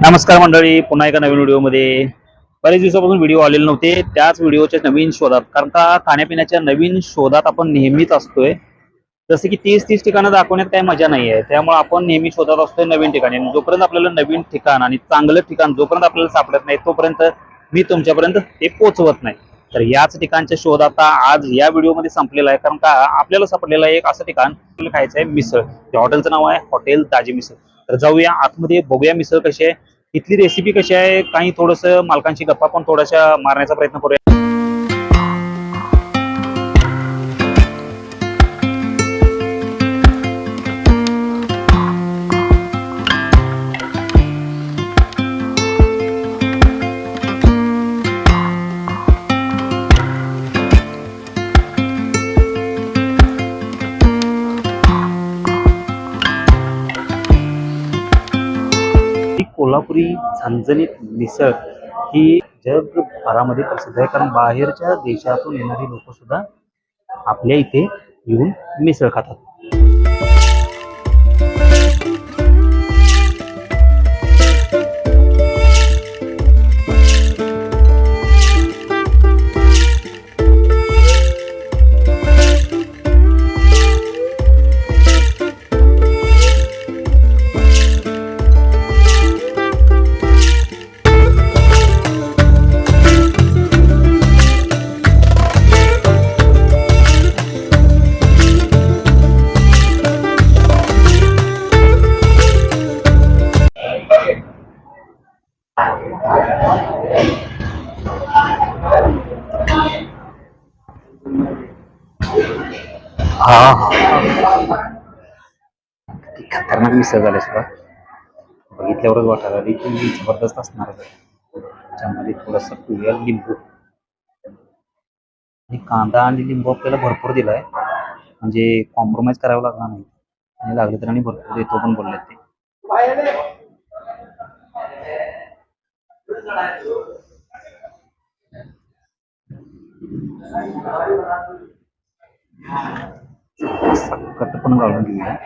नमस्कार मंडळी पुन्हा एका नवीन व्हिडिओमध्ये. बरेच दिवसापासून व्हिडिओ आलेले नव्हते त्याच व्हिडिओच्या नवीन शोधात. कारण का खाण्यापिण्याच्या नवीन शोधात आपण नेहमीच असतोय. जसं की तीस तीस ठिकाणं दाखवण्यात काही मजा नाही आहे त्यामुळे आपण नेहमी शोधात असतोय नवीन ठिकाणी. जोपर्यंत आपल्याला नवीन ठिकाण आणि चांगलं ठिकाण जोपर्यंत आपल्याला सापडत नाही तोपर्यंत मी तुमच्यापर्यंत ते पोचवत नाही. तर याच ठिकाणच्या शोध आता आज या व्हिडिओमध्ये संपलेला आहे. कारण का आपल्याला सापडलेलं आहे एक असं ठिकाण खायचं आहे मिसळ. हॉटेलचं नाव आहे हॉटेल ताजी मिसळ. तर जाऊया आतमध्ये बघूया मिसळ कशी आहे. इथली रेसिपी कशी आहे? काही थोडस मालकांशी गप्पा पण थोड्याशा मारण्याचा प्रयत्न करूया. झणझणीत मिसळ ही जगभरामध्ये प्रसिद्ध आहे. कारण बाहेरच्या देशातून येणारी लोक सुद्धा आपल्या इथे येऊन मिसळ खातात. हा. ती खतरनाक मिसळ झाले सुद्धा बघितल्यावरच वाटायला आली की जबरदस्त असणार आहे. त्याच्यामध्ये थोडंसं पिवळ्या लिंबू. आणि कांदा आणि लिंबू आपल्याला भरपूर दिलाय. म्हणजे कॉम्प्रोमाइज करावं लागणार नाही. आणि लागले तर आणि भरपूर येतो पण बोलले ते. सकट पण घालून घेऊया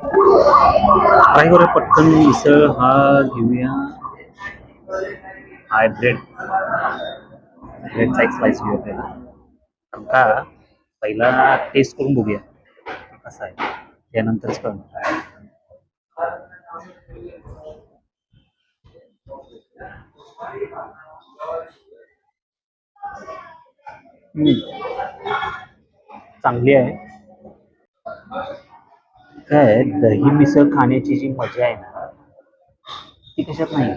काय करूया पटकन मिसळ हा घेऊया. हाय ब्रेड. ब्रेडचा एक स्लाइस घेऊया पहिला. कारण का पहिला टेस्ट करून बघूया. कसा आहे. त्यानंतरच कळणार. हम्म. चांगली आहे. काय दही मिसळ खाण्याची जी मजा आहे ना ती कशात नाही.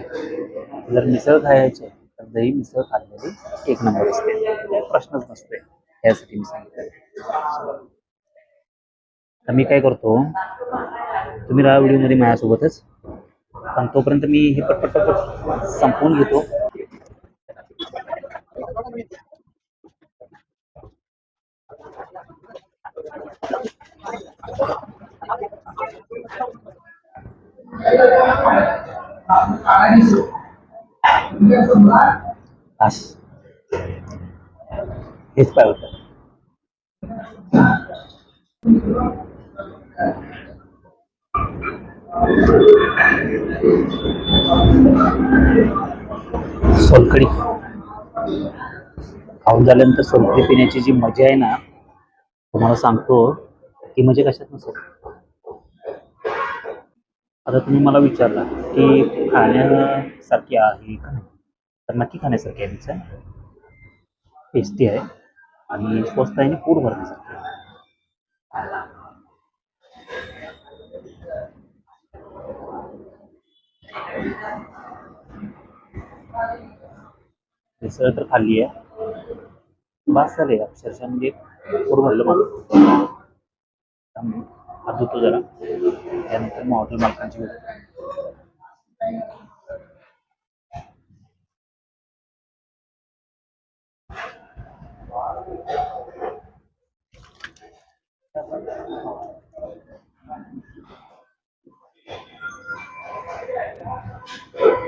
जर मिसळ खायची तर दही मिसळ खाल्लेली एक नंबर असते. प्रश्नच नसतोय. यासाठी मी सांगितलं तर मी काय करतो तुम्ही राहा व्हिडिओमध्ये माझ्यासोबतच. पण तोपर्यंत मी हे पटपट पटपट संपवून घेतो. हेच पाहिजे होतं सोलकडी खाऊन झाल्यानंतर सोलकडी पिण्याची जी मजा आहे ना तुम्हाला सांगतो की म्हणजे कशात नसेल आता तुम्ही मला विचारला की खाण्यासारखी आहे का नाही? तर नक्की खाण्यासारखी आहे मिसळ टेस्टी आहे आणि स्वस्त आहे आणि पोट भरण्यासारखी आहे. मिसळ तर खाल्ली आहे. बास झाले अक्षरशः म्हणजे अर्ध होतो जरा त्यानंतर मग हॉटेल मालकांची भेट Thank you.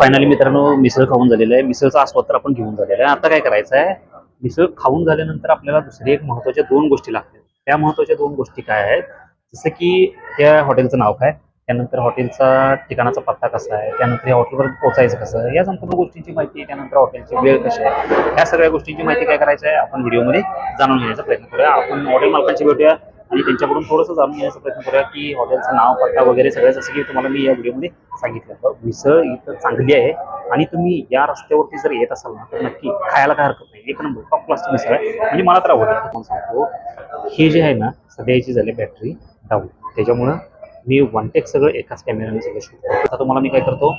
फायनली मित्रांनो मिसळ खाऊन झालेलं आहे. मिसळचा आस्वाद तर आपण घेऊन झालेला आहे. आता काय करायचं आहे? मिसळ खाऊन झाल्यानंतर आपल्याला दुसरी एक महत्त्वाच्या दोन गोष्टी लागतात त्या महत्त्वाच्या दोन गोष्टी काय आहेत? जसं की त्या हॉटेलचं नाव काय? त्यानंतर हॉटेलचा ठिकाणाचा पत्ता कसा आहे? त्यानंतर या हॉटेलवर पोहोचायचं कसं या संपूर्ण गोष्टींची माहिती त्यानंतर हॉटेलची वेळ कशी आहे? या सगळ्या गोष्टींची माहिती काय करायचं आहे? आपण व्हिडिओमध्ये जाणून घेण्याचा प्रयत्न करूया. आपण हॉटेल मालकांची भेटूया. आणि त्यांच्याकडून थोडंसं जाणून घेण्याचा प्रयत्न करूया की हॉटेलचं नाव पत्ता वगैरे सगळं जसं की तुम्हाला मी या व्हिडिओमध्ये सांगितलं. तर मिसळ इथं चांगली आहे आणि तुम्ही या रस्त्यावरती जर येत असाल ना तर नक्की खायला काय हरकत नाही. एक नंबर टॉप क्लासची मिसळ आहे. म्हणजे मला तर आवडली. तुम्हाला सांगतो हे जे आहे ना सध्या याची झाली बॅटरी डाऊन त्याच्यामुळं मी वन टेक सगळं एकाच कॅमेऱ्याने सगळं शूट करतो. आता तुम्हाला मी काय करतो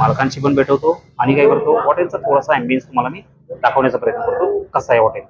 मालकांशी पण भेटवतो आणि काय करतो हॉटेलचा थोडासा ॲम्बियन्स तुम्हाला मी दाखवण्याचा प्रयत्न करतो कसा आहे हॉटेल.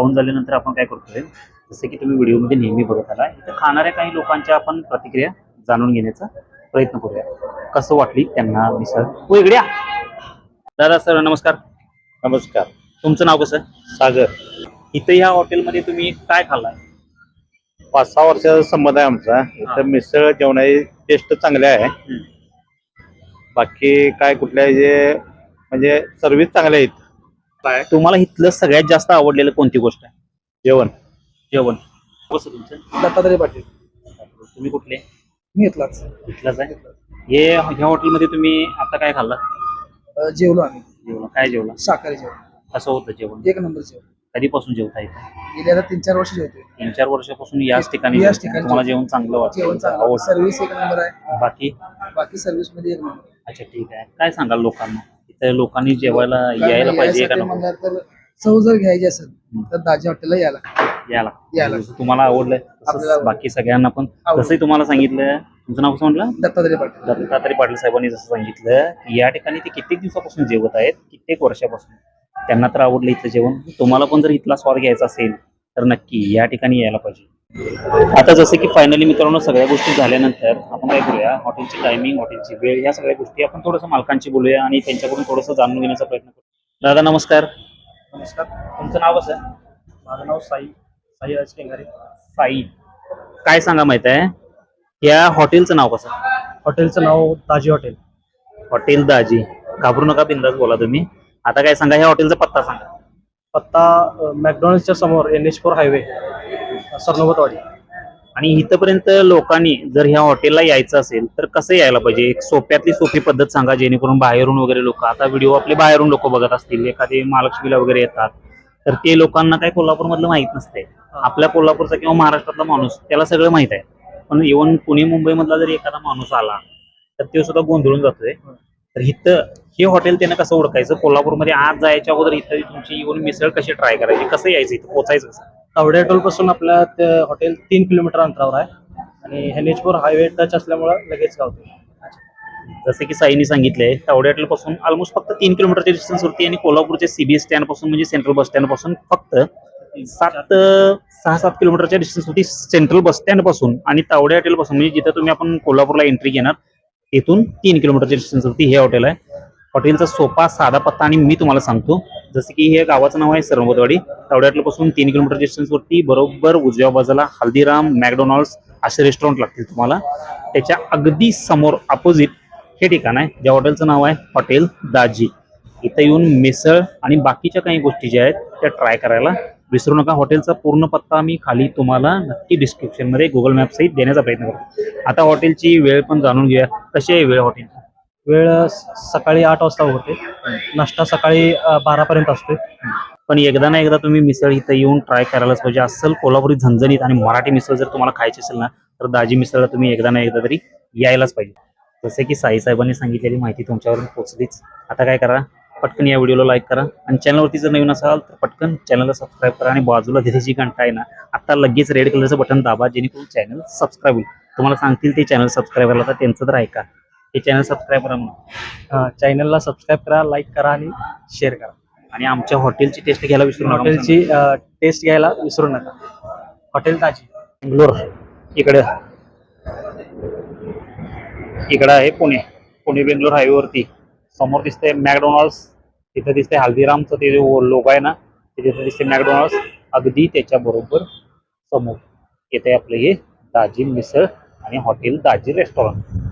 खाऊन झाल्यानंतर आपण काय करतोय जसं की तुम्ही व्हिडिओमध्ये नेहमी बघत आला इथं खाणाऱ्या काही लोकांच्या आपण प्रतिक्रिया जाणून घेण्याचा प्रयत्न करूया. कसं वाटली त्यांना मिसळ? हो इकडे या. दादा सर नमस्कार. नमस्कार. तुमचं नाव कसं? सागर. इथं ह्या हॉटेलमध्ये तुम्ही काय खाल्लाय? पाच सहा वर्षाचा संबंध आहे आमचा. इथं मिसळ जेवणाची टेस्ट चांगली आहे. बाकी काय कुठल्या जे म्हणजे सर्व्हिस चांगल्या आहेत काय? तुम्हाला इथलं सगळ्यात जास्त आवडलेलं कोणती गोष्ट आहे? जेवण. जेवण. कसं तुमचं? दत्तात्रय पाटील. तुम्ही कुठले? मी घेतलाच इथलंच आहे? हे ह्या हॉटेलमध्ये तुम्ही आता काय खाल्लं? अ, जेवलो आम्ही. जेवण काय जेवला? शाकाहारी जेवण. कसं होतं जेवण? एक नंबर जेवण. कधीपासून जेवता येतं गेले आता तीन चार वर्ष जेवतोय. तीन चार वर्षापासून याच ठिकाणी याच जेवता. ठिकाणी तुम्हाला. जेवण चांगलं वाटतं जेवण चांगलं आवडतं. सर्व्हिस एक नंबर आहे. बाकी? बाकी सर्व्हिसमध्ये एक नंबर. अच्छा ठीक आहे. काय सांगाल लोकांना? इथे लोकांनी जेवायला यायला पाहिजे का नको? तर चव जर घ्यायची असेल तर दाजी हॉटेलला यायला. यायला. यायला. तुम्हाला आवडलं तसंच आपल्याला बाकी सगळ्यांना पण. आवडलं. जसंही तुम्हाला सांगितलं. तुमचं नाव कसं म्हटलं? दत्तात्रय पाटील. दत्तात्रय पाटील साहेबांनी जसं सांगितलं की या ठिकाणी ते कित्येक दिवसापासून जेवत आहेत कित्येक वर्षापासून. त्यांना तर आवडलं इथलं जेवण. तुम्हाला पण जर इथला स्वाद घ्यायचा असेल तर नक्की या ठिकाणी यायला पाहिजे. आता जसं की फायनली मित्रांनो सगळ्या गोष्टी झाल्यानंतर आपण काय करूया हॉटेलची टायमिंग हॉटेलची वेळ या सगळ्या गोष्टी आपण थोडंसं मालकांची बोलूया आणि त्यांच्याकडून थोडंसं जाणून घेण्याचा प्रयत्न करू दादा नमस्कार. नमस्कार. तुमचं नाव कसं माझं नाव साई. साई राज केंगारे साई. काय सांगा माहीत आहे? या हॉटेलचं नाव कसं? हॉटेलचं नाव ताजी हॉटेल. हॉटेल दाजी घाबरू नका बिंदास बोला तुम्ही. आता काय सांगा ह्या हॉटेलचा पत्ता सांगा. पत्ता मॅकडॉनल्डच्या समोर N H four highway. Saranobatwadi आणि इथपर्यंत लोकांनी जर ह्या हॉटेलला यायचं असेल तर कसं यायला पाहिजे? एक सोप्यातली सोपी पद्धत सांगा जेणेकरून बाहेरून वगैरे लोक आता व्हिडिओ आपले बाहेरून लोक बघत असतील एखादे महालक्ष्मीला वगैरे येतात तर ते लोकांना काही कोल्हापूरमधलं माहीत नसते आपल्या कोल्हापूरचा किंवा महाराष्ट्रातला माणूस त्याला सगळं माहीत आहे. पण इव्हन पुणे मुंबईमधला जर एखादा माणूस आला तर तो सुद्धा गोंधळून जातोय. तर इथं हे हॉटेल त्यांना कसं ओळखायचं? कोल्हापूरमध्ये आज जायच्या अगोदर इथं तुमची येऊन मिसळ कशी ट्राय करायची? कसं यायचं इथं? पोचायचं कसं? तावडे टोलपासून आपल्या ते हॉटेल तीन किलोमीटर अंतरावर आहे. आणि एन हायवे टच असल्यामुळं लगेच गावतो. जसे की साईनी सांगितलंय तावडे पासून ऑलमोस्ट फक्त तीन किलोमीटरच्या डिस्टन्स वरती आणि कोल्हापूरच्या सीबीएस स्टँडपासून म्हणजे सेंट्रल बस स्टँडपासून फक्त सात सहा सात किलोमीटरच्या डिस्टन्स वरती सेंट्रल बस स्टँडपासून आणि तावडे हॉटेल पासून म्हणजे जिथं तुम्ही आपण कोल्हापूरला एंट्री घेणार तिथून तीन किलोमीटरच्या डिस्टन्स वरती हे हॉटेल आहे. हॉटेलचा सोपा साधा पत्ता आणि मी तुम्हाला सांगतो. जसं की हे गावाचं नाव आहे सरंबतवाडी तावडे पासून तीन किलोमीटर डिस्टन्सवरती बरोबर उजव्या बाजूला हल्दीराम मॅकडोनॉल्ड्स असे रेस्टॉरंट लागतील तुम्हाला. त्याच्या अगदी समोर अपोजिट हे ठिकाण आहे ज्या हॉटेलचं नाव आहे हॉटेल दाजी. इथं येऊन मिसळ आणि बाकीच्या काही गोष्टी ज्या आहेत त्या ट्राय करायला विसरू नका. हॉटेलचा पूर्ण पत्ता मी खाली तुम्हाला नक्की डिस्क्रिप्शनमध्ये गुगल मॅपसहित देण्याचा प्रयत्न करतो. आता हॉटेलची वेळ पण जाणून घेऊया. कशी आहे वेळ हॉटेलची? वेळ सकाळी आठ वाजता होते. नाश्ता सकाळी बारा पर्यंत असतोय. पण एकदा ना एकदा तुम्ही मिसळ इथं येऊन ट्राय करायलाच पाहिजे. असल कोल्हापुरी झणझणीत आणि मराठी मिसळ जर तुम्हाला खायची असेल ना तर दाजी मिसळला तुम्ही एकदा ना एकदा तरी यायलाच पाहिजे. जसे की साई साहेबांनी सांगितलेली माहिती तुमच्यावरून पोचलीच. आता काय करा पटकन या व्हिडिओला लाईक करा आणि चॅनलवरती जर नवीन असाल तर पटकन चॅनलला सबस्क्राईब करा आणि बाजूला तिथे जी घंटा आहे ना आता लगेच रेड कलरचं बटन दाबा जेणेकरून चॅनल सबस्क्राईब होईल. तुम्हाला सांगतील ते चॅनल सबस्क्राईब करायला तर त्यांचं तर ऐका. हे चॅनल सबस्क्राईब करा म्हणून. चॅनलला सबस्क्राईब करा लाईक करा आणि शेअर करा. आणि आमच्या हॉटेलची टेस्ट घ्यायला विसरू नका हॉटेलची टेस्ट घ्यायला विसरू नका. हॉटेल ताजी. बेंगलोर. इकडे. इकडे आहे पुणे. पुणे बेंगलोर हायवेवरती समोर दिसते मॅकडोनॉल्ड्स तिथे दिसते हल्दीरामचं ते लोक आहे ना ते तिथे दिसते मॅकडोनॉल्ड्स अगदी त्याच्या बरोबर समोर येते आपलं हे दाजी मिसळ आणि हॉटेल दाजी रेस्टॉरंट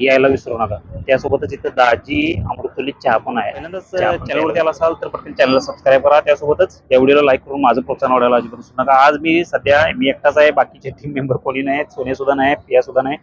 यायला विसरू नका त्यासोबतच इथं दाजी अमृतुली चहा पण आहे. पहिल्यांदाच चॅनलवरती आला असाल तर पटकन चॅनलला सबस्क्राईब करा. त्यासोबतच या व्हिडिओला लाईक करून माझं प्रोत्साहन वाढायला अजिबात विसरू नका. आज मी सध्या मी एकटाच आहे. बाकीचे टीम मेंबर कोणी नाही सोने सुद्धा नाही पिया सुद्धा नाही.